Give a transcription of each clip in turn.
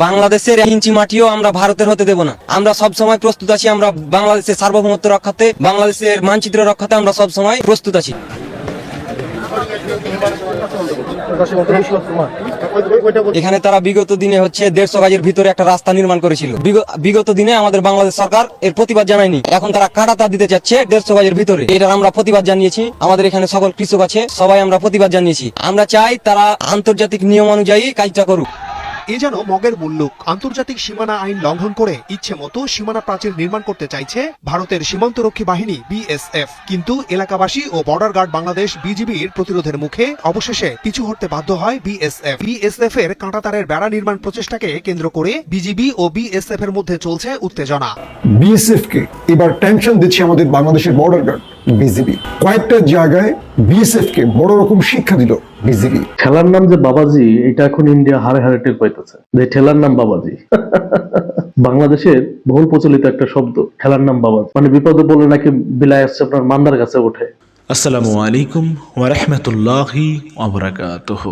বাংলাদেশের ইঞ্চি মাটিও আমরা ভারতের হতে দেব না। আমরা সব সময় প্রস্তুত আছি, আমরা বাংলাদেশের সার্বভৌমত্ব রক্ষাতে, বাংলাদেশের মানচিত্র রক্ষাতে আমরা সব সময় প্রস্তুত আছি। এখানে তারা বিগত দিনে হচ্ছে দেড়শো গাজের ভিতরে একটা রাস্তা নির্মাণ করেছিল। বিগ- বিগত দিনে আমাদের বাংলাদেশ সরকার এর প্রতিবাদ জানায়নি। এখন তারা কাটাতা দিতে চাচ্ছে দেড়শো গাজের ভিতরে। এটার আমরা প্রতিবাদ জানিয়েছি। আমাদের এখানে সকল কৃষক আছে, সবাই আমরা প্রতিবাদ জানিয়েছি। আমরা চাই তারা আন্তর্জাতিক নিয়ম অনুযায়ী কাজটা করুক। এ যেন মগের মুল্লুক আন্তর্জাতিক সীমানা আইন লঙ্ঘন করে ইচ্ছে মতো সীমানা প্রাচীর নির্মাণ করতে চাইছে ভারতের সীমান্তরক্ষী বাহিনী বিএসএফ। কিন্তু এলাকাবাসী ও বর্ডার গার্ড বাংলাদেশ বিজিবির প্রতিরোধের মুখে অবশেষে পিছু হটতে বাধ্য হয় বিএসএফ। বিএসএফ এর কাঁটাতারের বেড়া নির্মাণ প্রচেষ্টাকে কেন্দ্র করে বিজিবি ও বিএসএফ এর মধ্যে চলছে উত্তেজনা। বিএসএফ কে এবার টেনশন দিচ্ছে আমাদের বাংলাদেশের বর্ডার গার্ড বিজিবি। কয়েকটা জায়গায় বিএসএফ কে বড় রকম শিক্ষা দিল বিজিবি। ঠেলার নাম যে বাবাজি এটা এখন ইন্ডিয়া হারে হারে টের পাইতেছে। যে ঠেলার নাম বাবাজি। বাংলাদেশের বহুল প্রচলিত একটা শব্দ ঠেলার নাম বাবাজি। মানে বিপদে বলে নাকি বিলাই আসছে আপনার মান্দার কাছে ওঠে। আসসালামু আলাইকুম ওরহমতুল্লাহি অবরাকাতহ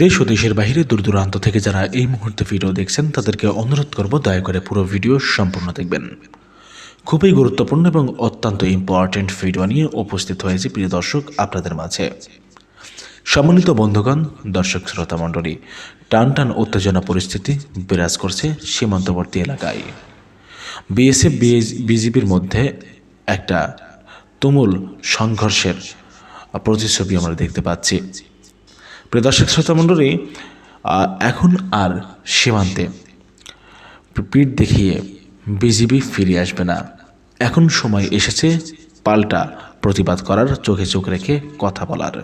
দেশ ও দেশের বাইরে দূর দূরান্ত থেকে যারা এই মুহূর্তে ভিডিও দেখছেন তাদেরকে অনুরোধ করব দয়া করে পুরো ভিডিও সম্পূর্ণ দেখবেন। খুবই গুরুত্বপূর্ণ এবং অত্যন্ত ইম্পর্ট্যান্ট ভিডিও নিয়ে উপস্থিত হয়েছে প্রিয় দর্শক আপনাদের মাঝে। সম্মানিত বন্ধুগণ, দর্শক শ্রোতা মণ্ডলী, টান টান উত্তেজনা পরিস্থিতি বিরাজ করছে সীমান্তবর্তী এলাকায়। বিএসএফ বিজিবির মধ্যে একটা তুমুল সংঘর্ষের প্রতিচ্ছবি আমরা দেখতে পাচ্ছি। প্রিয় দর্শক শ্রোতা মণ্ডলী এখন আর সীমান্তে পিঠ দেখিয়ে বিজিবি ফিরে আসবে না। এখন সময় এসেছে পাল্টা প্রতিবাদ করার চোখে চোখ রেখে কথা বলার।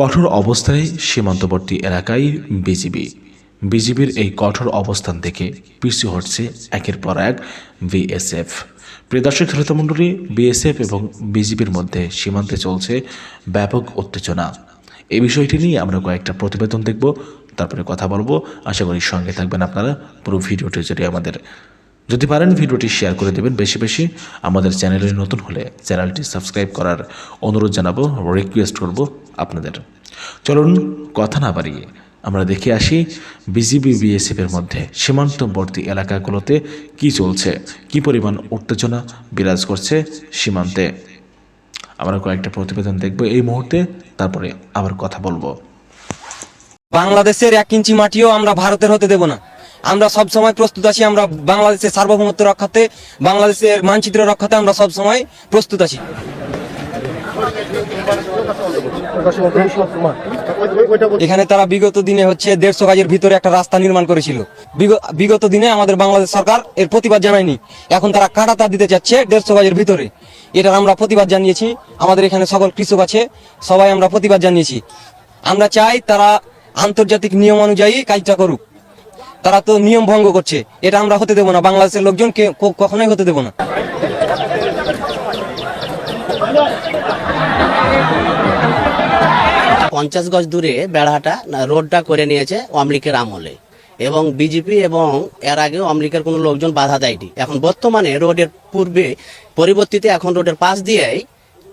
কঠোর অবস্থানে সীমান্তবর্তী এলাকায় বিজিবি। বিজিবির এই কঠোর অবস্থান থেকে পিছু হটছে একের পর এক বিএসএফ। প্রিয় দর্শক, শ্রোতামণ্ডলী, বিএসএফ এবং বিজিবির মধ্যে সীমান্তে চলছে ব্যাপক উত্তেজনা। এই বিষয়টি নিয়ে আমরা কয়েকটা প্রতিবেদন দেখব, তারপরে কথা বলব। আশা করি সঙ্গে থাকবেন আপনারা। পুরো ভিডিওটি যদি আমাদের যদি পারেন, ভিডিওটি শেয়ার করে দেবেন। বেশি বেশি আমাদের চ্যানেলে নতুন হলে চ্যানেলটি সাবস্ক্রাইব করার অনুরোধ জানাব রিকোয়েস্ট করব আপনাদের। চলুন, কথা না বাড়িয়ে আমরা দেখে আসি বিজিবি, বিএসএফ এর মধ্যে সীমান্তবর্তী এলাকাগুলোতে কি চলছে, কি পরিমাণ উত্তেজনা বিরাজ করছে সীমান্তে। আমরা কয়েকটা প্রতিবেদন দেখব এই মুহূর্তে, তারপরে আবার কথা বলব। বাংলাদেশের এক ইঞ্চি মাটিও আমরা ভারতের হতে দেব না। আমরা সব সময় প্রস্তুত আছি, আমরা বাংলাদেশের সার্বভৌমত্ব রক্ষাতে, বাংলাদেশের মানচিত্র রক্ষাতে আমরা সব সময় প্রস্তুত আছি। এখানে তারা বিগত দিনে হচ্ছে দেড়শো গাজের ভিতরে একটা রাস্তা নির্মাণ করেছিল। বিগ- বিগত দিনে আমাদের বাংলাদেশ সরকার এর প্রতিবাদ জানায়নি। এখন তারা কাটাতা দিতে চাচ্ছে দেড়শো গাজের ভিতরে। এটার আমরা প্রতিবাদ জানিয়েছি। আমাদের এখানে সকল কৃষক আছে, সবাই আমরা প্রতিবাদ জানিয়েছি। আমরা চাই তারা আন্তর্জাতিক নিয়ম অনুযায়ী কাজটা করুক। তারা তো নিয়ম ভঙ্গ করছে। এটা আমরা হতে দেবো না। বাংলাদেশের লোকজন কে ক- কখনোই হতে দেবো না। পঞ্চাশ গজ দূরে বেড়াটা রোডটা করে নিয়েছে অমলিকের আমলে। এবং বিজেপি এবং এর আগে অমলিকের কোনো লোকজন বাধা দেয়নি। এখন বর্তমানে রোডের পূর্বে পরিবর্তিতে এখন রোডের পাশ দিয়েই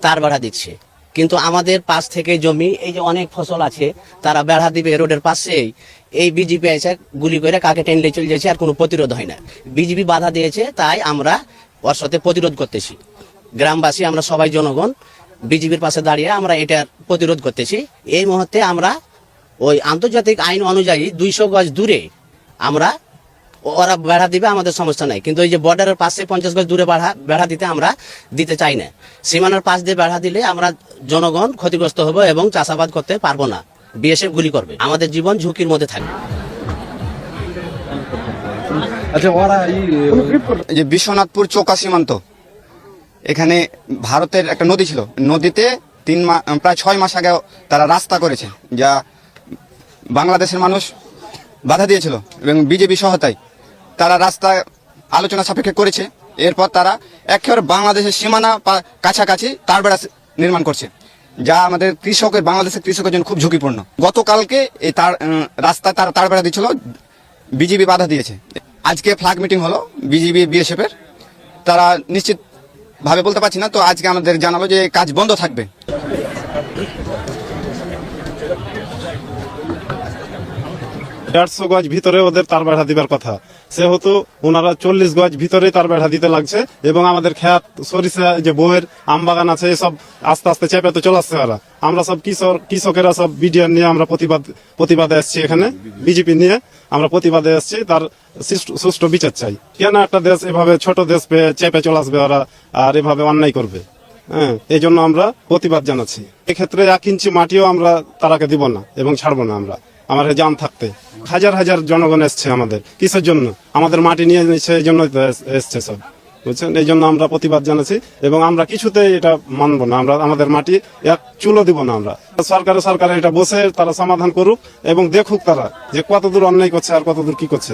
তার বেড়া দিচ্ছে। কিন্তু আমাদের পাশ থেকে জমি, এই যে অনেক ফসল আছে, তারা বেড়া দিবে রোডের পাশেই এই বিজেপি এসে গুলি করে কাকে টেনলে চলে যাচ্ছে আর কোনো প্রতিরোধ হয় না। বিজেপি বাধা দিয়েছে, তাই আমরা ওর সাথে প্রতিরোধ করতেছি। গ্রামবাসী, আমরা সবাই জনগণ, বিজেপির পাশে দাঁড়িয়ে আমরা এটার প্রতিরোধ করতেছি। এই মুহূর্তে আমরা ওই আন্তর্জাতিক আইন অনুযায়ী দুইশো গজ দূরে আমরা ওরা বেড়া দিবে, আমাদের সমস্যা নাই। কিন্তু ওই যে বর্ডারের পাশে পঞ্চাশ গজ দূরে বেড়া বেড়া দিতে আমরা দিতে চাই না। সীমানার পাশ দিয়ে বেড়া দিলে আমরা জনগণ ক্ষতিগ্রস্ত হব এবং চাষাবাদ করতে পারব না। বিএসএফ গুলি করবে। আমাদের জীবন ঝুঁকির মধ্যে থাকবে। এই যে বিশ্বনাথপুর চোকা সীমান্ত, এখানে ভারতের একটা নদী ছিল। নদীতে তিন প্রায় ছয় মাস আগে তারা রাস্তা করেছে, যা বাংলাদেশের মানুষ বাধা দিয়েছিল এবং বিজেপি সহায়তায় তারা রাস্তা আলোচনা সাপেক্ষে করেছে। এরপর তারা একেবারে বাংলাদেশের সীমানা কাছাকাছি তার বেড়া নির্মাণ করছে যা আমাদের কৃষকের বাংলাদেশের কৃষকের জন্য খুব ঝুঁকিপূর্ণ। গতকালকে এই তার উম, রাস্তায় তারা তার বেড়া দিচ্ছিল বিজেপি বাধা দিয়েছে। আজকে ফ্ল্যাগ মিটিং হলো বিজেপি বিএসএফ এর। তারা নিশ্চিত ভাবে বলতে পারছি না তো আজকে আমাদের জানালো যে কাজ বন্ধ থাকবে। দেড়শো গজ ভিতরে ওদের তার বেড়া দিবার কথা। সেহেতু ওনারা চল্লিশ গজ ভিতরে তার বেড়া দিতে লাগছে এবং আমাদের খেত সরিষা যে বউয়ের আম বাগান আছে, এসব আস্তে আস্তে চেপে তো চলে আসছে ওরা। আমরা সব কৃষক, কৃষকেরা সব বিডিআর নিয়ে আমরা প্রতিবাদ, প্রতিবাদে এসেছি এখানে, বিজেপি নিয়ে আমরা প্রতিবাদে এসেছি তার সুষ্ঠু- সুষ্ঠু বিচার চাই। কেন একটা দেশ এভাবে ছোট দেশ পেয়ে চেপে চলে আসবে ওরা, আর এভাবে অন্যায় করবে? হ্যাঁ এই জন্য আমরা প্রতিবাদ জানাচ্ছি। এক্ষেত্রে এক ইঞ্চি মাটিও আমরা তারাকে দিব না এবং ছাড়বো না আমরা। আমার জান থাকতে। হাজার হাজার জনগণ এসছে আমাদের। কিসের জন্য? আমাদের মাটি নিয়ে এই জন্য এসছে সব। বুঝছেন? এই জন্য আমরা প্রতিবাদ জানাচ্ছি এবং আমরা কিছুতেই এটা মানবো না। আমরা, আমাদের মাটি এক চুলো দিব না আমরা। সরকার সরকার এটা বসে তারা সমাধান করুক এবং দেখুক তারা যে কতদূর অন্যায় করছে আর কতদূর কি করছে।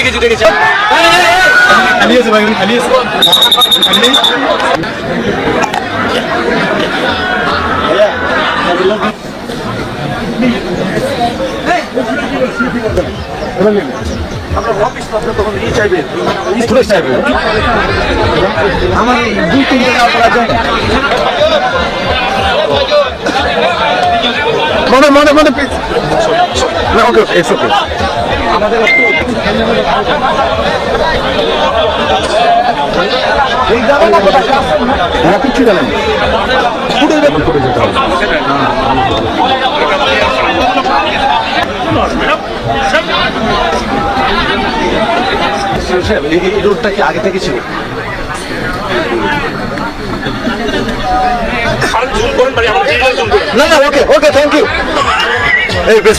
কোটি কিছু দেখেছি খালি আছে ভাই খালি আছে খালি দুই তিন টাকা করার মনে মনে মনে এরা কিচ্ছু জানেন ফুটে যাবে এই রোডটা কি আগে থেকে ছিল? না না, ওকে ওকে থ্যাংক ইউ এই বেশ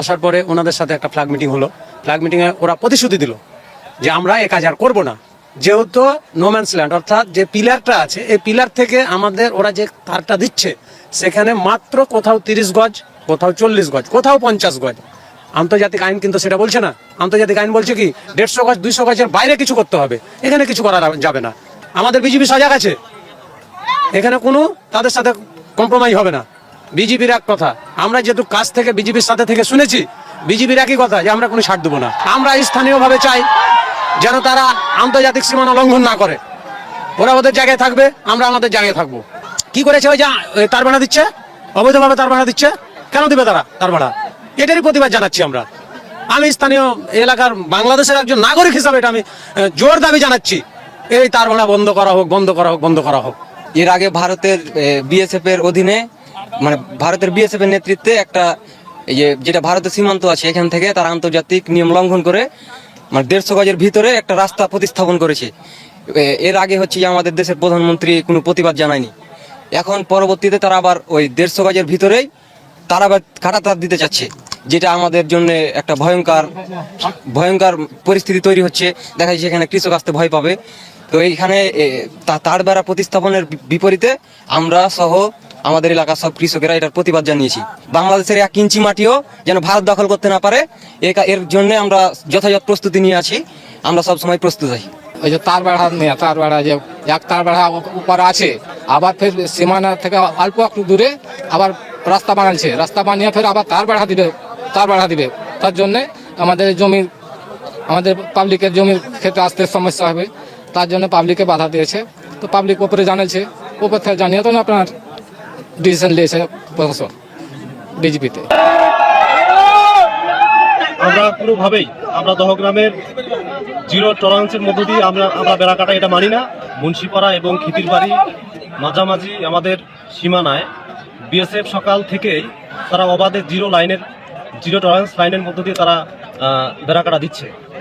আসার পরে ওনাদের সাথে একটা ফ্ল্যাগ মিটিং হলো। ফ্ল্যাগ মিটিংয়ে ওরা প্রতিশ্রুতি দিল যে আমরা এ কাজ আর করব না। যেহেতু নোম্যান্স ল্যান্ড অর্থাৎ যে পিলারটা আছে, এই পিলার থেকে আমাদের ওরা যে তারটা দিচ্ছে, সেখানে মাত্র কোথাও তিরিশ গজ, কোথাও চল্লিশ গজ, কোথাও পঞ্চাশ গজ। আন্তর্জাতিক আইন কিন্তু সেটা বলছে না। আন্তর্জাতিক আইন বলছে কি, দেড়শো গজ, দুইশো গজের বাইরে কিছু করতে হবে। এখানে কিছু করা যাবে না। আমাদের বিজেপি সজাগ আছে। এখানে কোনো তাদের সাথে কম্প্রোমাইজ হবে না। বিজেপির এক কথা, আমরা যেহেতু কাছ থেকে বিজেপির সাথে থেকে শুনেছি, বিজেপির একই কথা যে আমরা কোনো ছাড় দেবো না। আমরা স্থানীয়ভাবে চাই যেন তারা আন্তর্জাতিক সীমানা লঙ্ঘন না করে। ওরা ওদের জায়গায় থাকবে, আমরা আমাদের জায়গায় থাকব। কি করেছে ওই যে তার ভাড়া দিচ্ছে? অবৈধভাবে তার ভাড়া দিচ্ছে? কেন দিবে তারা তার ভাড়া এটারই প্রতিবাদ জানাচ্ছি আমরা। আমি স্থানীয় এলাকার বাংলাদেশের একজন নাগরিক হিসাবে এটা আমি জোর দাবি জানাচ্ছি। এই তার ভাড়া বন্ধ করা হোক, বন্ধ করা হোক, বন্ধ করা হোক। এর আগে ভারতের বিএসএফ এর অধীনে মানে ভারতের বিএসএফ এর নেতৃত্বে একটা এই যে যেটা ভারতের সীমান্ত আছে এখান থেকে তারা আন্তর্জাতিক নিয়ম লঙ্ঘন করে মানে দেড়শো গজের ভিতরে একটা রাস্তা প্রতিস্থাপন করেছে। এর আগে হচ্ছে যে আমাদের দেশের প্রধানমন্ত্রী কোনো প্রতিবাদ জানায়নি। এখন পরবর্তীতে তারা আবার ওই দেড়শো গজের ভিতরেই তারা আবার কাটা তার দিতে চাচ্ছে, যেটা আমাদের জন্য একটা ভয়ঙ্কর ভয়ঙ্কর পরিস্থিতি তৈরি হচ্ছে। দেখা যাচ্ছে এখানে কৃষক আসতে ভয় পাবে। তো এইখানে তার বেড়া প্রতিস্থাপনের বিপরীতে আমরা সহ আমাদের এলাকার সব কৃষকেরা এটার প্রতিবাদ জানিয়েছি। বাংলাদেশের এক ইঞ্চি মাটিও যেন ভারত দখল করতে না পারে এর জন্য আমরা যথাযথ প্রস্তুতি নিয়ে আছি। আমরা সব সময় প্রস্তুত আছি। ওই যে তার বেড়া নিয়ে তার বেড়া যে এক তার বেড়া উপর আছে, আবার ফের সীমানা থেকে অল্প একটু দূরে আবার রাস্তা বানাচ্ছে রাস্তা বানিয়ে ফের আবার তার বেড়া দিবে তার বেড়া দিবে। তার জন্যে আমাদের জমির আমাদের পাবলিকের জমির ক্ষেত্রে আসতে সমস্যা হবে। তার জন্য পাবলিকে বাধা দিয়েছে। তো পাবলিক ওপরে জানিয়েছে ওপর থেকে জানিয়ে তো না আপনার। ডিসিশন নিয়েছে প্রশাসন, ডিজিপিতে। আমরা কোনোভাবেই আমরা দহগ্রামের জিরো টলারেন্সের মধ্য দিয়ে আমরা আমরা বেড়াকাটা এটা মানি না। মুন্সিপাড়া এবং খিতির বাড়ি মাঝামাঝি আমাদের সীমানায় বিএসএফ সকাল থেকেই তারা অবাধে জিরো লাইনের, জিরো টলারেন্স লাইনের মধ্য দিয়ে তারা বেড়াকাটা দিচ্ছে।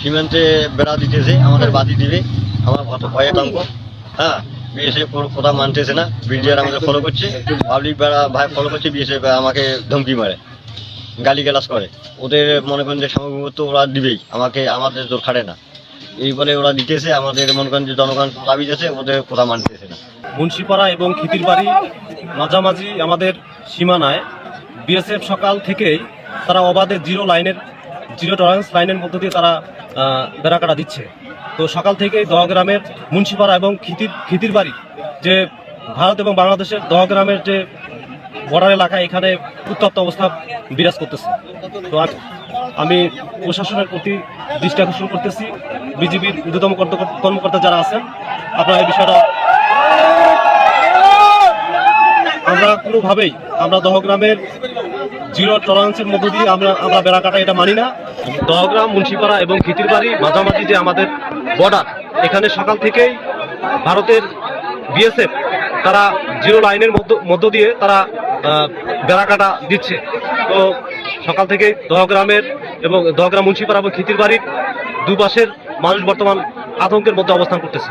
সীমান্তে বেড়া দিতেছে, আমাদের বাদি দিবে। আমার ভয় আতঙ্ক হ্যাঁ বিএসএফ কথা মানতেছে না। বিডিআর আমাদের ফলো করছে। পাবলিক বেড়া ভাই ফলো করছে, বিএসএফ আমাকে ধমকি মারে গালি গালাজ করে। ওদের মনে করেন যে সামগ্রিকত্ব ওরা দিবেই। আমাকে, আমাদের জোর খাটে না। এই বলে ওরা দিতেছে, আমাদের মনে করেন যে জনগণ দাবি দিতেছে, ওদের কথা মানতেছে না। মুন্সিপাড়া এবং খিতির বাড়ি মাঝামাঝি আমাদের সীমানায় বিএসএফ সকাল থেকেই তারা অবাধে জিরো লাইনের জিরো টলারেন্স লাইনের মধ্য দিয়ে তারা বেড়াকাটা দিচ্ছে। তো সকাল থেকেই দহগ্রামের মুন্সিপাড়া এবং খিতির খিতির বাড়ি যে ভারত এবং বাংলাদেশের দহগ্রামের যে বর্ডার এলাকা, এখানে উত্তপ্ত অবস্থা বিরাজ করতেছে। তো আমি প্রশাসনের প্রতি দৃষ্টি আকর্ষণ করতেছি। বিজিবির ঊর্ধ্বতম কর্ত- কর্মকর্তা যারা আছেন, আপনারা এই বিষয়টা আমরা কোনোভাবেই আমরা দহগ্রামের জিরো টলারেন্সের মধ্য দিয়ে আমরা আমরা বেড়াকাটা এটা মানি না। দহগ্রাম, মুন্সিপাড়া এবং খিতিরবাড়ি মাঝামাঝি যে আমাদের বর্ডার এখানে সকাল থেকেই ভারতের বিএসএফ তারা জিরো লাইনের মধ্য মধ্য দিয়ে তারা বেড়াকাটা দিচ্ছে। তো সকাল থেকে দহগ্রামের এবং দহগ্রাম, মুন্সিপাড়া এবং খিতিরবাড়ির দুপাশের মানুষ বর্তমান আতঙ্কের মধ্যে অবস্থান করতেছে।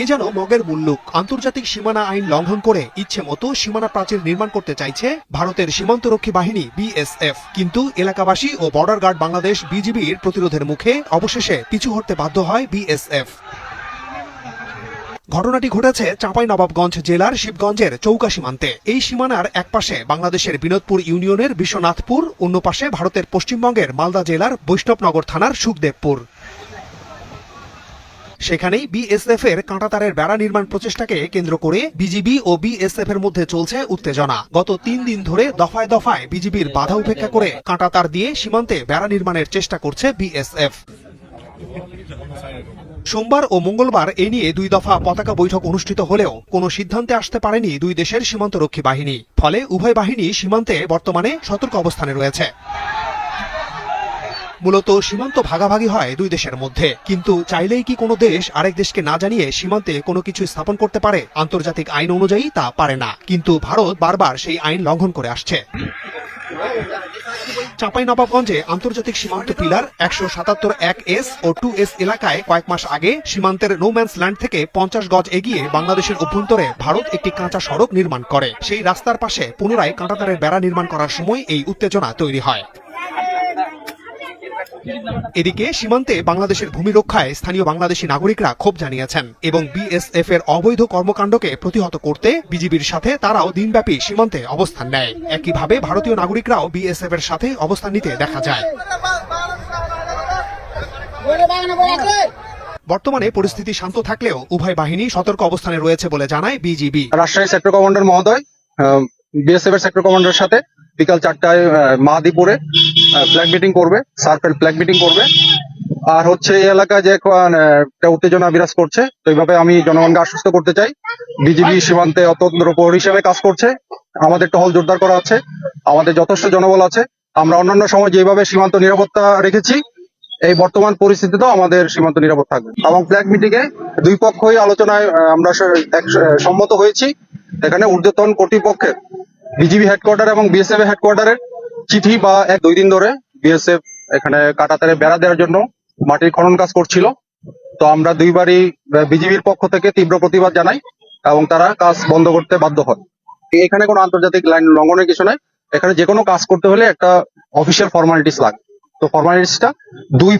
এ যেন মগের মুল্লুক। আন্তর্জাতিক সীমানা আইন লঙ্ঘন করে ইচ্ছে মতো সীমানা প্রাচীর নির্মাণ করতে চাইছে ভারতের সীমান্তরক্ষী বাহিনী বিএসএফ। কিন্তু এলাকাবাসী ও বর্ডার গার্ড বাংলাদেশ বিজিবির প্রতিরোধের মুখে অবশেষে পিছু হটতে বাধ্য হয় বিএসএফ। ঘটনাটি ঘটেছে চাঁপাই নবাবগঞ্জ জেলার শিবগঞ্জের চৌকা সীমান্তে এই সীমানার এক পাশে বাংলাদেশের বিনোদপুর ইউনিয়নের বিশ্বনাথপুর, অন্য পাশে ভারতের পশ্চিমবঙ্গের মালদা জেলার বৈষ্ণবনগর থানার সুখদেবপুর। সেখানেই বিএসএফ এর কাঁটাতারের বেড়া নির্মাণ প্রচেষ্টাকে কেন্দ্র করে বিজিবি ও বিএসএফ এর মধ্যে চলছে উত্তেজনা। গত তিন দিন ধরে দফায় দফায় বিজিবির বাধা উপেক্ষা করে কাঁটাতার দিয়ে সীমান্তে বেড়া নির্মাণের চেষ্টা করছে বিএসএফ সোমবার ও মঙ্গলবার এ নিয়ে দুই দফা পতাকা বৈঠক অনুষ্ঠিত হলেও কোনো সিদ্ধান্তে আসতে পারেনি দুই দেশের সীমান্তরক্ষী বাহিনী। ফলে উভয় বাহিনী সীমান্তে বর্তমানে সতর্ক অবস্থানে রয়েছে। মূলত সীমান্ত ভাগাভাগি হয় দুই দেশের মধ্যে। কিন্তু চাইলেই কি কোনো দেশ আরেক দেশকে না জানিয়ে সীমান্তে কোনো কিছু স্থাপন করতে পারে? আন্তর্জাতিক আইন অনুযায়ী তা পারে না। কিন্তু ভারত বারবার সেই আইন লঙ্ঘন করে আসছে। চাঁপাইনবাবগঞ্জে আন্তর্জাতিক সীমান্ত পিলার একশো সাতাত্তর এক এস ও টু এস এলাকায় কয়েক মাস আগে সীমান্তের নোম্যান্স ল্যান্ড থেকে পঞ্চাশ গজ এগিয়ে বাংলাদেশের অভ্যন্তরে ভারত একটি কাঁচা সড়ক নির্মাণ করে। সেই রাস্তার পাশে পুনরায় কাঁটাতারের বেড়া নির্মাণ করার সময় এই উত্তেজনা তৈরি হয়। এদিকে সীমান্তে বাংলাদেশের ভূমি রক্ষায় স্থানীয় বাংলাদেশি নাগরিকরা ক্ষোভ জানিয়েছেন এবং বিএসএফ এর অবৈধ কর্মকাণ্ডকে প্রতিহত করতে বিজিবির সাথে তারাও দিনব্যাপী সীমান্তে অবস্থান নেয়। একইভাবে ভারতীয় নাগরিকরাও বিএসএফ এর সাথে অবস্থান নিতে দেখা যায়। বর্তমানে পরিস্থিতি শান্ত থাকলেও উভয় বাহিনী সতর্ক অবস্থানে রয়েছে বলে জানায় বিজিবি। রাজশাহী সেক্টর কমান্ডার মহোদয় বিএসএফ এর সেক্টর কমান্ডারের সাথে বিকাল চারটায় মাহাদিপুরে ফ্ল্যাগ মিটিং করবে সার্কেল ফ্ল্যাগ মিটিং করবে। আর হচ্ছে এই এলাকায় যে একটা উত্তেজনা বিরাজ করছে, তো এইভাবে আমি জনগণকে আশ্বস্ত করতে চাই। বিজিবি সীমান্তে অতন্ত্র প্রহরী হিসেবে কাজ করছে। আমাদের টহল জোরদার করা আছে। আমাদের যথেষ্ট জনবল আছে। আমরা অন্যান্য সময় যেভাবে সীমান্ত নিরাপত্তা রেখেছি, এই বর্তমান পরিস্থিতিতেও আমাদের সীমান্ত নিরাপদ থাকবে। এবং ফ্ল্যাগ মিটিং এ দুই পক্ষই আলোচনায় আমরা সম্মত হয়েছি। এখানে ঊর্ধ্বতন কর্তৃপক্ষের বিজিবি হেডকোয়ার্টার এবং বিএসএফ হেডকোয়ার্টারের চিঠি বা এক দুই দিন ধরে বিএসএফ এখানে কাটাতারে বেড়া দেওয়ার জন্য মাটির খনন কাজ করছিল। তো আমরা দুইবারই বিজিবির পক্ষ থেকে তীব্র প্রতিবাদ জানাই এবং তারা কাজ বন্ধ করতে বাধ্য হয়। এখানে কোনো আন্তর্জাতিক লাইন লঙ্ঘনের কিছু নাই। এখানে যে কোনো কাজ করতে হলে একটা অফিসিয়াল ফর্মালিটিস লাগে। তো ফর্মালিটিসটা দুই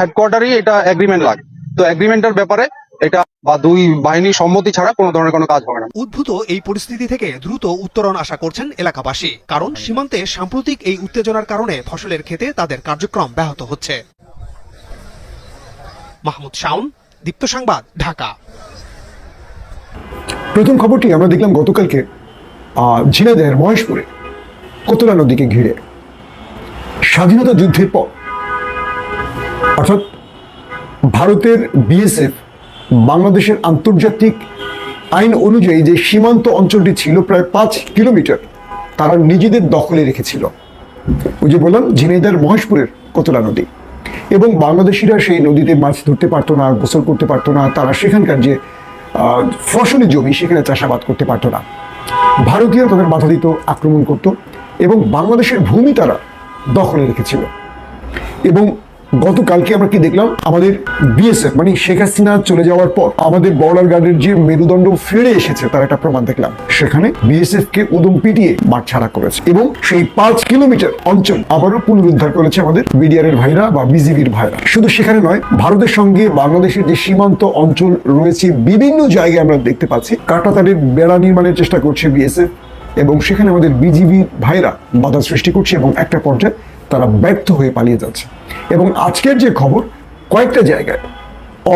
হেডকোয়ার্টারই এটা এগ্রিমেন্ট লাগে। তো এগ্রিমেন্টের ব্যাপারে এটা বা দুই বাহিনীর সম্মতি ছাড়া কোনো ধরনের কোনো কাজ হবে না। উদ্ভূত এই পরিস্থিতি থেকে দ্রুত উত্তরণ আশা করছেন এলাকাবাসী কারণ সীমান্তে সাম্প্রতিক এই উত্তেজনার কারণে ফসলের ক্ষেতে তাদের কার্যক্রম ব্যাহত হচ্ছে। মাহমুদ শাউন দীপ্ত সংবাদ ঢাকা। প্রথম খবরটি আমরা দেখলাম গতকালকে আহ, ঝিনাইদহের মহেশপুরে কোতলা নদীকে ঘিরে। স্বাধীনতা যুদ্ধের পর অর্থাৎ ভারতের বিএসএফ বাংলাদেশের আন্তর্জাতিক আইন অনুযায়ী যে সীমান্ত অঞ্চলটি ছিল প্রায় পাঁচ কিলোমিটার তারা নিজেদের দখলে রেখেছিল। ওই যে বললাম ঝিনাইদার মহেশপুরের কোতলা নদী। এবং বাংলাদেশিরা সেই নদীতে মাছ ধরতে পারতো না গোসল করতে পারতো না তারা সেখানকার যে আহ, ফসলি জমি সেখানে চাষাবাদ করতে পারতো না। ভারতীয়রা তাদের বাধা দিত আক্রমণ করত এবং বাংলাদেশের ভূমি তারা দখলে রেখেছিল। এবং গতকালকে আমরা কি দেখলাম? আমাদের বিএসএফ মানে শেখ হাসিনা চলে যাওয়ার পর আমাদের বর্ডার গার্ডের যে মেরুদণ্ড ফিরে এসেছে, তার একটা প্রমাণ দেখলাম। সেখানে বিএসএফ কে উদম পিটিয়ে মাঠ ছাড়া করেছে এবং সেই পাঁচ কিলোমিটার অঞ্চল আবারও পুনরুদ্ধার করেছে আমাদের বিডিআর এর ভাইরা বা বিজিবির ভাইরা। শুধু সেখানে নয়, ভারতের সঙ্গে বাংলাদেশের যে সীমান্ত অঞ্চল রয়েছে, বিভিন্ন জায়গায় আমরা দেখতে পাচ্ছি, কাটাতারের বেড়া নির্মাণের চেষ্টা করছে বিএসএফ এবং সেখানে আমাদের বিজিবি ভাইরা বাধা সৃষ্টি করছে এবং একটা পর্যায়ে তারা ব্যর্থ হয়ে পালিয়ে যাচ্ছে। এবং আজকের যে খবর, কয়েকটা জায়গায়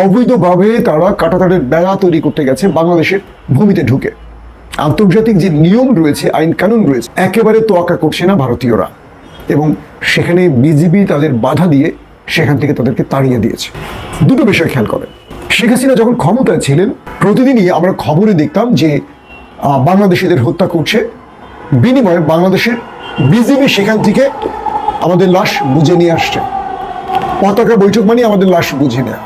অবৈধভাবে তারা কাটাতারের বেড়া তৈরি করতে গেছে বাংলাদেশের ভূমিতে ঢুকে। আন্তর্জাতিক যে নিয়ম রয়েছে, আইন কানুন রয়েছে, একেবারে তোয়াক্কা করছে না ভারতীয়রা। এবং সেখানে বিজিবি তাদের বাধা দিয়ে সেখান থেকে তাদেরকে তাড়িয়ে দিয়েছে। দুটো বিষয় খেয়াল করেন। শেখ হাসিনা যখন ক্ষমতায় ছিলেন, প্রতিদিনই আমরা খবরে দেখতাম যে বাংলাদেশিদের হত্যা করছে। বিনিময়ে বাংলাদেশের বিজিবি সেখান থেকে আমাদের লাশ বুঝে নিয়ে আসছে। পতাকা বৈঠক মানে আমাদের লাশ বুঝে নেয়া।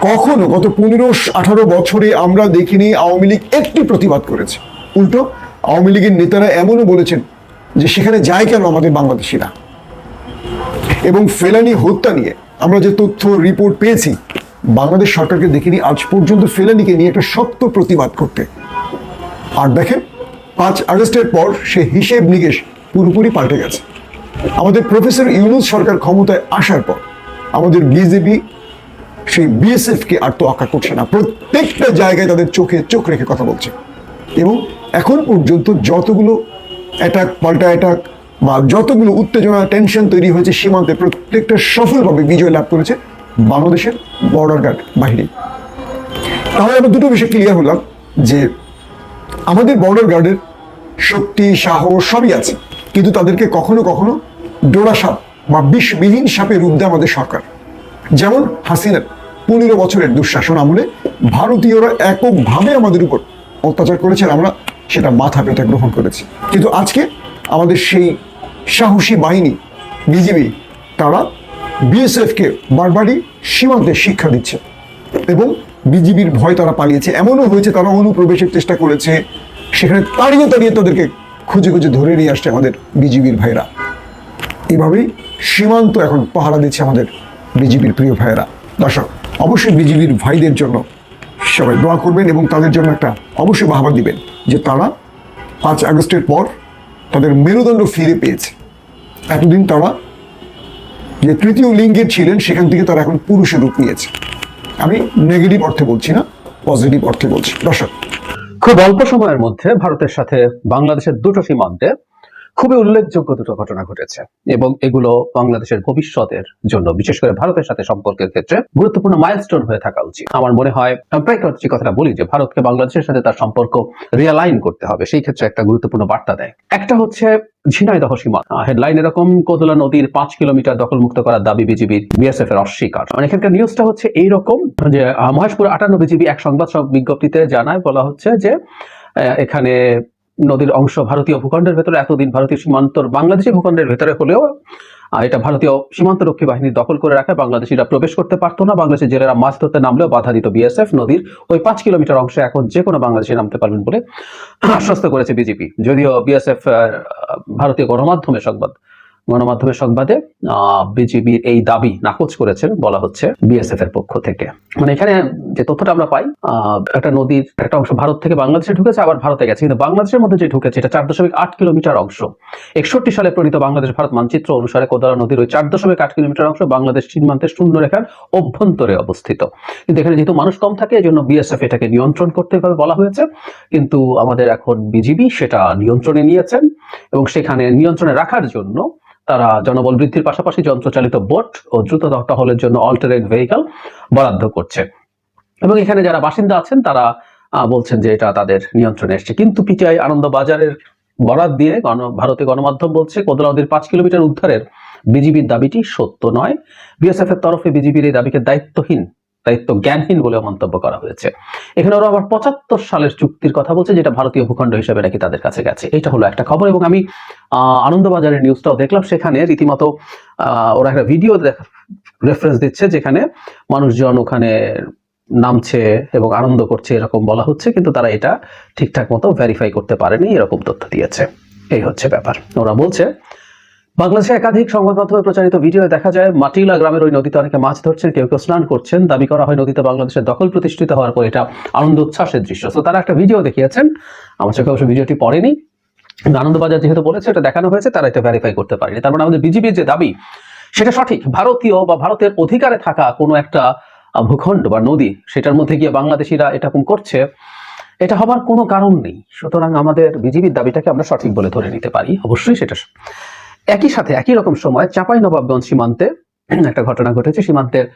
কখনো গত পনেরো, আঠারো বছরে আমরা দেখিনি আওয়ামী লীগ একটি প্রতিবাদ করেছে। উল্টো, আওয়ামী লীগের নেতারা এমনও বলেছেন যে সেখানে যায় কেন আমাদের বাংলাদেশিরা? এবং ফেলানি হত্যা নিয়ে আমরা যে তথ্য, রিপোর্ট পেয়েছি, বাংলাদেশ সরকারকে দেখিনি, আজ পর্যন্ত ফেলানিকে নিয়ে একটা শক্ত প্রতিবাদ করতে। আর দেখেন, পাঁচ আগস্টের পর সে হিসেব নিকেশ পুরোপুরি পাল্টে গেছে। আমাদের প্রফেসর ইউনুস সরকার ক্ষমতায় আসার পর আমাদের বিজেপি সেই বিএসএফকে আর তো আঁকা করছে না। প্রত্যেকটা জায়গায় তাদের চোখে চোখ রেখে কথা বলছে। এবং এখন পর্যন্ত যতগুলো অ্যাটাক পাল্টা অ্যাটাক বা যতগুলো উত্তেজনা টেনশন তৈরি হয়েছে সীমান্তে, প্রত্যেকটা সফলভাবে বিজয় লাভ করেছে বাংলাদেশের বর্ডার গার্ড বাহিনী। তাহলে আমরা দুটো বিষয় ক্লিয়ার হলাম যে আমাদের বর্ডার গার্ডের শক্তি, সাহস সবই আছে। কিন্তু তাদেরকে কখনো কখনো ডোরা সাপ বা বিষবিহীন সাপে রূপ দেয় আমাদের সরকার। যেমন হাসিনার পনেরো বছরের দুঃশাসন আমলে ভারতীয়রা এককভাবে আমাদের উপর অত্যাচার করেছেন আমরা সেটা মাথা পেতে গ্রহণ করেছি। কিন্তু আজকে আমাদের সেই সাহসী বাহিনী, বিজিবি, তারা বিএসএফকে বারবারই সীমান্তে শিক্ষা দিচ্ছে এবং বিজিবির ভয় তারা পালিয়েছে। এমনও হয়েছে তারা অনুপ্রবেশের চেষ্টা করেছে। সেখানে তাড়িয়ে তাড়িয়ে তাদেরকে খুঁজে খুঁজে ধরে নিয়ে আসছে আমাদের বিজিবির ভাইরা। এভাবেই সীমান্ত এখন পাহারা দিচ্ছে আমাদের বিজেপির প্রিয় ভাইয়েরা। দর্শক, অবশ্যই বিজেপির ভাইদের জন্য সবাই দোয়া করবেন এবং তাদের জন্য একটা অবশ্যই বাহবা দিবেন যে তারা পাঁচ আগস্টের পর তাদের মেরুদণ্ড ফিরে পেয়েছে। এতদিন তারা যে তৃতীয় লিঙ্গের ছিলেন, সেখান থেকে তারা এখন পুরুষের রূপ নিয়েছে। আমি নেগেটিভ অর্থে বলছি না পজিটিভ অর্থে বলছি। দর্শক, খুব অল্প সময়ের মধ্যে ভারতের সাথে বাংলাদেশের দুটো সীমান্তে খুবই উল্লেখযোগ্য দুটো ঘটনা ঘটেছে এবং এগুলো বাংলাদেশের ভবিষ্যতের জন্য, বিশেষ করে ভারতের সাথে সম্পর্কের ক্ষেত্রে গুরুত্বপূর্ণ মাইলস্টোন হয়ে থাকা উচিত। আমার মনে হয় প্রায় কথাটা বলি যে ভারতকে বাংলাদেশের সাথে তার সম্পর্ক রিয়ালাইন করতে হবে, সেই ক্ষেত্রে একটা গুরুত্বপূর্ণ বার্তা দেয়। একটা হচ্ছে ঝিনাইদহ সীমা। হেডলাইন এরকম, কোদলা নদীর পাঁচ কিলোমিটার দখল মুক্ত করার দাবি বিজিবির বিএসএফ এর অস্বীকার। মানে এখানকার নিউজটা হচ্ছে এইরকম যে মহেশপুর আটান্ন বিজিবি এক সংবাদ সব বিজ্ঞপ্তিতে জানায়, বলা হচ্ছে যে এখানে নদীর অংশ ভারতীয় ভূখণ্ডের ভেতরে, এতদিন ভারতীয় সীমান্তর বাংলাদেশি ভূখণ্ডের ভেতরে হলেও এটা ভারতীয় সীমান্তরক্ষী বাহিনী দখল করে রাখে। বাংলাদেশিরা প্রবেশ করতে পারতো না। বাংলাদেশের জেলেরা মাছ ধরতে নামলেও বাধা দিত বিএসএফ নদীর। ওই পাঁচ কিলোমিটার অংশে এখন যে কোনো বাংলাদেশি নামতে পারবেন বলে আশ্বস্ত করেছে বিজেপি। যদিও বিএসএফ ভারতীয় গণমাধ্যমে সংবাদ গণমাধ্যমের সংবাদে বিজেপির এই দাবি নাকচ করেছেন বলা হচ্ছে বিএসএফ এর পক্ষ থেকে। মানে এখানে যে তথ্যটা আমরা পাই একটা নদীর একটা অংশ ভারত থেকে বাংলাদেশে ঢুকেছে, আবার ভারতে গেছে। কিন্তু বাংলাদেশের মধ্যে যে ঢুকেছে, এটা চার দশমিক আট কিলোমিটার অংশ। একষট্টি সালে প্রণীত বাংলাদেশ ভারত মানচিত্র অনুসারে কোদালা নদীর ওই চার দশমিক আট কিলোমিটার অংশ বাংলাদেশ সীমান্তের শূন্য রেখার অভ্যন্তরে অবস্থিত। কিন্তু এখানে যেহেতু মানুষ কম থাকে এই জন্য বিএসএফ এটাকে নিয়ন্ত্রণ করতে ভাবে বলা হয়েছে। কিন্তু আমাদের এখন বিজিবি সেটা নিয়ন্ত্রণে নিয়েছেন এবং সেখানে নিয়ন্ত্রণে রাখার জন্য তারা জনবল বৃদ্ধির পাশাপাশি যন্ত্রচালিত বোট ও দ্রুত টহলের জন্য অল্টারনেট ভেহিকল বরাদ্দ করছে। এবং এখানে যারা বাসিন্দা আছেন, তারা বলছেন যে এটা তাদের নিয়ন্ত্রণে এসছে। কিন্তু পিটিআই আনন্দ বাজারের বরাদ দিয়ে গণ ভারতীয় গণমাধ্যম বলছে কোদলা নদীর পাঁচ কিলোমিটার উদ্ধারের বিজিবির দাবিটি সত্য নয়। বিএসএফ এর তরফে বিজিবির এই দাবিকে দায়িত্বহীন দায়িত্ব জ্ঞানহীন বলে মন্তব্য করা হয়েছে। এখানে ওরা আবার পঁচাত্তর সালের চুক্তির কথা বলছে, যেটা ভারতীয় ভূখণ্ড হিসেবে নাকি তাদের কাছে গেছে। এটা হলো একটা খবর এবং আমি আনন্দবাজারের নিউজটাও দেখলাম। সেখানে রীতিমতো ওরা একটা ভিডিও রেফারেন্স দিচ্ছে যেখানে মানুষজন ওখানে নামছে এবং আনন্দ করছে, এরকম বলা হচ্ছে, কিন্তু তারা এটা ঠিকঠাক মতো ভেরিফাই করতে পারেনি, এরকম তথ্য দিয়েছে। এই হচ্ছে ব্যাপার। ওরা বলছে বাংলাদেশে একাধিক সংবাদ মাধ্যমে প্রচারিত ভিডিও দেখা যায়, মাটিলা গ্রামের ওই নদীতে অনেকে মাছ ধরছেন, কেউ কেউ স্নান করছেন। দাবি করা হয় নদীতে বাংলাদেশের দখল প্রতিষ্ঠিত হওয়ার পর এটা আনন্দ উচ্ছ্বাসের দৃশ্য। তো তারা একটা ভিডিও দেখিয়েছেন। আমার চোখে অবশ্য ভিডিওটি পড়েনি। আনন্দবাজার যেহেতু বলেছে, এটা দেখানো হয়েছে তারা এটা ভেরিফাই করতে পারেনি। তার মানে আমাদের বিজেপির যে দাবি, সেটা সঠিক। ভারতীয় বা ভারতের অধিকারে থাকা কোনো একটা ভূখণ্ড বা নদী, সেটার মধ্যে গিয়ে বাংলাদেশিরা এরকম করছে, এটা হবার কোনো কারণ নেই। সুতরাং আমাদের বিজেপির দাবিটাকে আমরা সঠিক বলে ধরে নিতে পারি। অবশ্যই সেটা একই সাথে একই রকম সময় চাপাই নবাবগঞ্জ সীমান্তে একটা ঘটনা ঘটেছে। সীমান্তের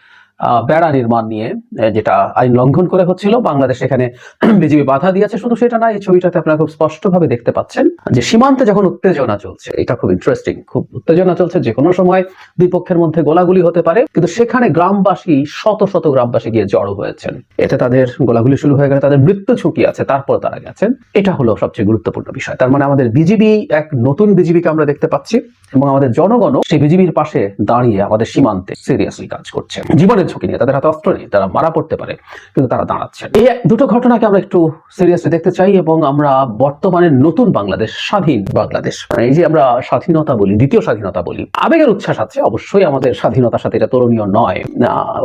বেড়া নির্মাণ নিয়ে যেটা আইন লঙ্ঘন করে হচ্ছিল। বাংলাদেশ এখানে বিজেপি বাধা দিয়েছে। শুধু সেটা না এই ছবিটাতে আপনারা খুব স্পষ্টভাবে দেখতে পাচ্ছেন যে সীমান্তে যখন উত্তেজনা চলছে, এটা খুব ইন্টারেস্টিং খুব উত্তেজনা চলছে যে কোনো সময় দুই পক্ষের মধ্যে গোলাগুলি হতে পারে। কিন্তু সেখানে গ্রামবাসী, শত শত গ্রামবাসী গিয়ে জড়ো হয়েছেন। এতে তাদের গোলাগুলি শুরু হয়ে গেলে তাদের মৃত্যু ঝুঁকি আছে, তারপর তারা গেছেন। এটা হলো সবচেয়ে গুরুত্বপূর্ণ বিষয়। তার মানে আমাদের বিজিবি এক নতুন বিজিবিকে আমরা দেখতে পাচ্ছি এবং আমাদের জনগণও সেই বিজিবির পাশে দাঁড়িয়ে আমাদের সীমান্তে সিরিয়াসলি কাজ করছে। জীবনের ঝুঁকি নিয়ে, তাদের হাতে অস্ত্র নেই, তারা মারা পড়তে পারে, কিন্তু তারা দাঁড়াচ্ছে এই দুটো ঘটনাকে আমরা একটু সিরিয়াসলি দেখতে চাই এবং আমরা বর্তমানের নতুন বাংলাদেশ, স্বাধীন বাংলাদেশ। মানে এই যে আমরা স্বাধীনতা বলি, দ্বিতীয় স্বাধীনতা বলি, আবেগের উচ্ছ্বাস আছে, অবশ্যই আমাদের স্বাধীনতার সাথে এটা তুলনীয় নয়।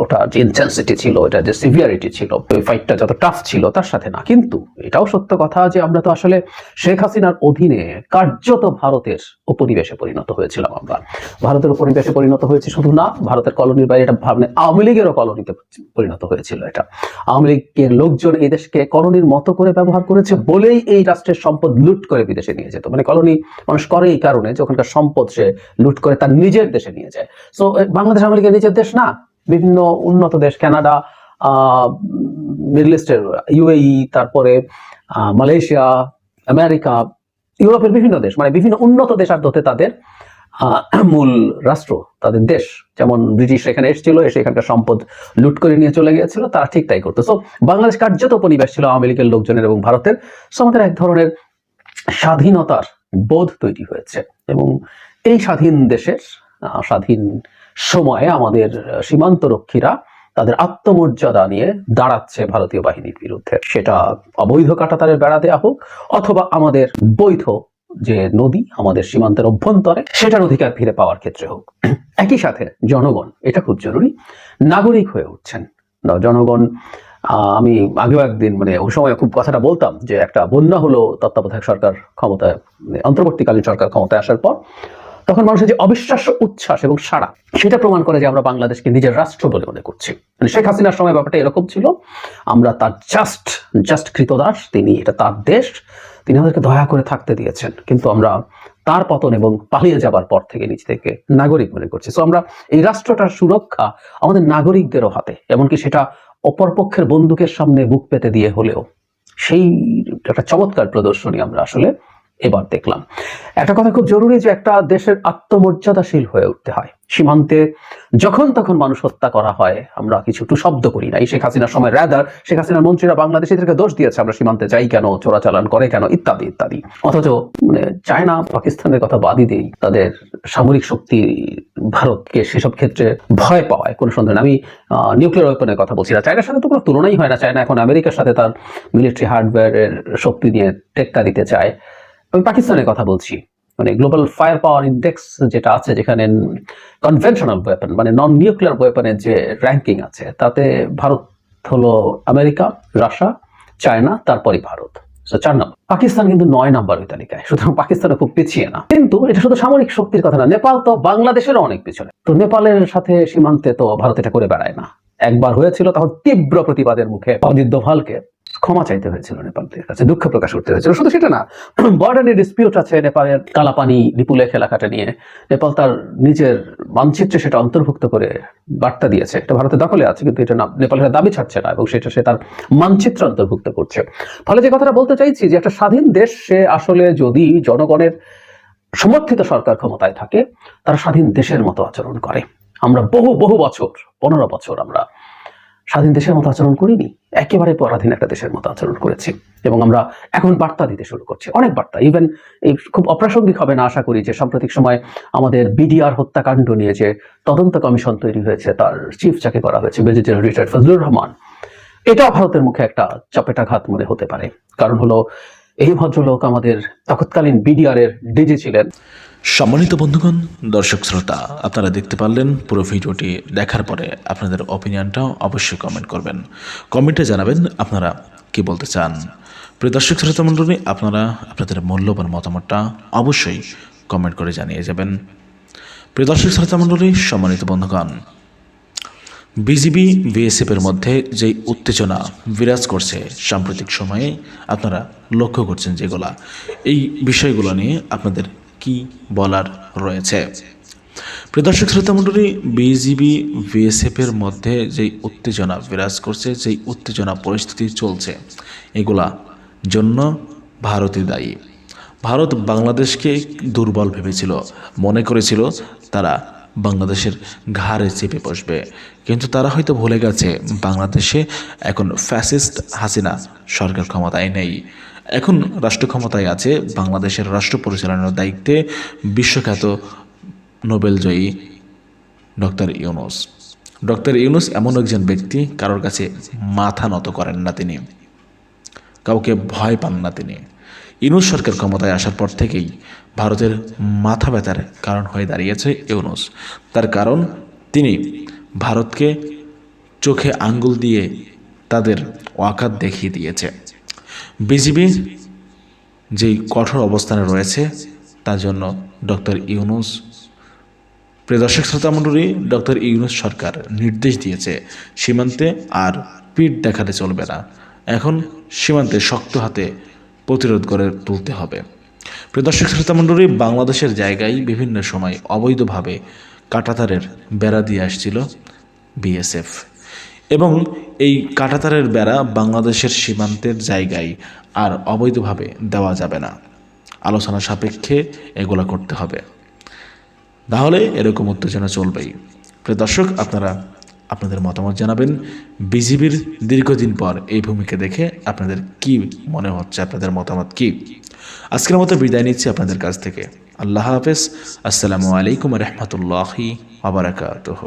ওটা যে ইন্টেন্সিটি ছিল, ওটা যে সিভিয়ারিটি ছিল, ওই ফাইটটা যত টাফ ছিল, তার সাথে না। কিন্তু এটাও সত্য কথা যে আমরা তো আসলে শেখ হাসিনার অধীনে কার্যত ভারতের উপনিবেশে পরিণত হয়েছিলাম আমরা। ভারতের উপনিবেশে পরিণত হয়েছে শুধু না, ভারতের কলোনির বাইরে এটা ভাবনে আওয়ামী লীগেরও কলোনিতে পরিণত হয়েছিল এটা। আওয়ামী লীগের লোকজন এই দেশকে কলোনির মতো করে ব্যবহার করেছে বলেই এই রাষ্ট্রের সম্পদ লুট করে বিদেশে নিয়ে যেত। মানে কলোনি মানুষ করে এই কারণে যে ওখানকার সম্পদ সে লুট করে তার নিজের দেশে নিয়ে যায়। সো বাংলাদেশ আওয়ামী লীগের নিজের দেশ না। বিভিন্ন উন্নত দেশ কানাডা মিডল ইস্টের ইউএই তারপরে মালয়েশিয়া আমেরিকা ইউরোপের বিভিন্ন দেশ মানে বিভিন্ন উন্নত দেশার্থতে তাদের আহ, মূল রাষ্ট্র তাদের দেশ। যেমন ব্রিটিশ এখানে এসেছিল এসে এখানকার সম্পদ লুট করে নিয়ে চলে গিয়েছিল তারা ঠিক তাই করতো। সো বাংলাদেশ কার্যত উপনিবেশ ছিল আওয়ামী লীগের লোকজনের এবং ভারতের। সো আমাদের এক ধরনের স্বাধীনতার বোধ তৈরি হয়েছে। এবং এই স্বাধীন দেশের স্বাধীন সময়ে আমাদের আহ, সীমান্ত রক্ষীরা তাদের আত্মমর্যাদা নিয়ে দাঁড়াচ্ছে ভারতীয় বাহিনীর বিরুদ্ধে। সেটা অবৈধ কাটাতারের বেড়া দেওয়া হোক অথবা আমাদের বৈধ যে নদী আমাদের সীমান্তের অভ্যন্তরে, সেটার অধিকার ফিরে পাওয়ার ক্ষেত্রে হোক। একই সাথে জনগণ, এটা খুব জরুরি, নাগরিক হয়ে উঠছেন। জনগণ আমি আগেও একদিন মানে ওই সময় খুব কথাটা বলতাম যে একটা বন্যা হলো, তত্ত্বাবধায়ক সরকার ক্ষমতায় মানে অন্তর্বর্তীকালীন সরকার ক্ষমতায় আসার পর, তখন মানুষের যে অবিশ্বাস্য উচ্ছ্বাস এবং সাড়া, সেটা প্রমাণ করে যে আমরা বাংলাদেশকে নিজের রাষ্ট্র বলে মনে করছি। মানে শেখ হাসিনার সময় ব্যাপারটা এরকম ছিল, আমরা তার জাস্ট জাস্ট কৃতদাস তিনি এটা তার দেশ তিনি আমাদেরকে দয়া করে থাকতে দিয়েছেন। কিন্তু আমরা তার পতন এবং পালিয়ে যাবার পর থেকে নিজ থেকে নাগরিক মনে করছি। তো আমরা এই রাষ্ট্রটার সুরক্ষা আমাদের নাগরিকদেরও হাতে, এমনকি সেটা অপরপক্ষের বন্দুকের সামনে বুক পেতে দিয়ে হলেও সেই একটা চমৎকার প্রদর্শনী আমরা আসলে এবার দেখলাম। একটা কথা খুব জরুরি যে একটা দেশের আত্মমর্যাদাশীল হয়ে উঠতে হয়। সীমান্তে যখন তখন মানুষ হত্যা করা হয়, আমরা কিছু একটু শব্দ করি না এই শেখ হাসিনার সময় রাদার শেখ হাসিনার মন্ত্রীরা বাংলাদেশিদেরকে দোষ দিয়েছে, আমরা সীমান্তে যাই কেন, চোরাচালান করে কেন, ইত্যাদি ইত্যাদি। অথচ মানে চায়না, পাকিস্তানের কথা বাদই দেই, তাদের সামরিক শক্তি ভারতকে সেসব ক্ষেত্রে ভয় পাওয়ায়, কোনো সন্দেহ। আমি নিউক্লিয়ার ওয়েপনের কথা বলছি না। চায়নার সাথে তো কোনো তুলনাই হয় না। চায়না এখন আমেরিকার সাথে তার মিলিটারি হার্ডওয়্যারের শক্তি নিয়ে টেক্কা দিতে চায়। আমি পাকিস্তানের কথা বলছি। মানে গ্লোবাল ফায়ার পাওয়ার ইন্ডেক্স যেটা আছে, যেখানে কনভেনশনাল ওয়েপন মানে নন নিউক্লিয়ার ওয়েপনের যে র্যাঙ্কিং আছে, তাতে ভারত হলো আমেরিকা, রাশিয়া, চায়না তারপরে ভারত। চার নম্বর। পাকিস্তান কিন্তু নয় নম্বর ওই তালিকায়। সুতরাং খুব পিছিয়ে না। কিন্তু এটা শুধু সামরিক শক্তির কথা না, নেপাল তো বাংলাদেশেরও অনেক পিছনে। তো নেপালের সাথে সীমান্তে তো ভারত এটা করে বেড়ায় না। একবার হয়েছিল তখন তীব্র প্রতিবাদের মুখে অজিত দোভালকে। ক্ষমা চাইতে হয়েছিল নেপালের কাছে, দুঃখ প্রকাশ করতে হয়েছিল। শুধু সেটা না বর্ডারে ডিসপিউট আছে নেপালের কালাপানি লিপুলেখ এলাকাটা নিয়ে। নেপাল তার নিজের মানচিত্রে সেটা অন্তর্ভুক্ত করে বার্তা দিয়েছে। এটা ভারতের দখলে আছে, কিন্তু এটা নেপালের দাবি ছাড়ছে না এবং সেটা সে তার মানচিত্র অন্তর্ভুক্ত করছে। ফলে যে কথাটা বলতে চাইছি, যে একটা স্বাধীন দেশ, সে আসলে যদি জনগণের সমর্থিত সরকার ক্ষমতায় থাকে, তারা স্বাধীন দেশের মতো আচরণ করে। আমরা বহু বহু বছর, পনেরো বছর আমরা স্বাধীন দেশের মতো আচরণ করিনি, একেবারে পরাধীন একটা দেশের মতো আচরণ করেছি এবং আমরা এখন বার্তা দিতে শুরু করছি, অনেক বার্তা। ইভেন এই খুব অপ্রাসঙ্গিক হবে না আশা করি যে সাম্প্রতিক সময় আমাদের বিডিআর হত্যাকাণ্ড নিয়ে যে তদন্ত কমিশন তৈরি হয়েছে, তার চিফ যাকে করা হয়েছে ব্রিগেডিয়ার রিটায়ার্ড ফজলুর রহমান এটা ভারতের মুখে একটা চপেটাঘাত মনে হতে পারে। কারণ হলো, এই ভদ্রলোক আমাদের তৎকালীন বিডিআর এর ডিজি ছিলেন। সম্মানিত বন্ধুগণ, দর্শক শ্রোতা, আপনারা দেখতে পারলেন পুরো ভিডিওটি দেখার পরে আপনাদের অপিনিয়নটাও অবশ্যই কমেন্ট করবেন। কমেন্টে জানাবেন আপনারা কি বলতে চান। প্রিয় দর্শক শ্রোতা মণ্ডলী, আপনারা আপনাদের মূল্যবান মতামতটা অবশ্যই কমেন্ট করে জানিয়ে যাবেন। প্রিয় দর্শক শ্রোতা মণ্ডলী, সম্মানিত বন্ধুগণ, বিজিবি বিএসএফ এর মধ্যে যেই উত্তেজনা বিরাজ করছে সাম্প্রতিক সময়ে, আপনারা লক্ষ্য করছেন যেগুলা। এই বিষয়গুলো নিয়ে আপনাদের কি বলার রয়েছে? প্রিয় দর্শক, শ্রোতা মণ্ডলী বিজিবি বিএসএফ এর মধ্যে যেই উত্তেজনা বিরাজ করছে, যেই উত্তেজনা পরিস্থিতি চলছে, এগুলা জন্য ভারতই দায়ী। ভারত বাংলাদেশকে দুর্বল ভেবেছিল, মনে করেছিল তারা বাংলাদেশের ঘাড়ে চেপে বসবে। কিন্তু তারা হয়তো ভুলে গেছে, বাংলাদেশে এখন ফ্যাসিস্ট হাসিনা সরকার ক্ষমতায় নেই। এখন রাষ্ট্র ক্ষমতায় আছে, বাংলাদেশের রাষ্ট্র পরিচালনার দায়িত্বে বিশ্বখ্যাত নোবেলজয়ী ডক্টর ইউনুস। ডক্টর ইউনুস এমন একজন ব্যক্তি, কারোর কাছে মাথা নত করেন না তিনি। কাউকে ভয় পান না তিনি। ইউনুস সরকার ক্ষমতায় আসার পর থেকেই ভারতের মাথা ব্যথার কারণ হয়ে দাঁড়িয়েছে ইউনুস। তার কারণ, তিনি ভারতকে চোখে আঙ্গুল দিয়ে তাদের ওয়াকাত দেখিয়ে দিয়েছে। বিজিবি যেই কঠোর অবস্থানে রয়েছে, তার জন্য ডক্টর ইউনুস, প্রিয় দর্শক শ্রোতা মণ্ডলী, ডক্টর ইউনুস সরকার নির্দেশ দিয়েছে সীমান্তে আর পিঠ দেখাতে চলবে না। এখন সীমান্তে শক্ত হাতে প্রতিরোধ করে তুলতে হবে। প্রিয় দর্শক শ্রোতা মণ্ডলী, বাংলাদেশের জায়গায় বিভিন্ন সময় অবৈধভাবে কাটাতারের বেড়া দিয়ে আসছিল বিএসএফ। এবং এই কাটাতারের বেড়া বাংলাদেশের সীমান্তের জায়গায় আর অবৈধভাবে দেওয়া যাবে না। আলোচনা সাপেক্ষে এগুলো করতে হবে। তাহলে এরকম উত্তেজনা চলবেই। প্রিয় দর্শক, আপনারা আপনাদের মতামত জানাবেন। বিজিবির দীর্ঘদিন পর এই ভূমিকা দেখে আপনাদের কি মনে হচ্ছে? আপনাদের মতামত কি? আজকের মতো বিদায় নিচ্ছি আপনাদের কাছ থেকে। আল্লাহ হাফেজ। আসসালামু আলাইকুম রহমতুল্লাহি আবরাকাতহ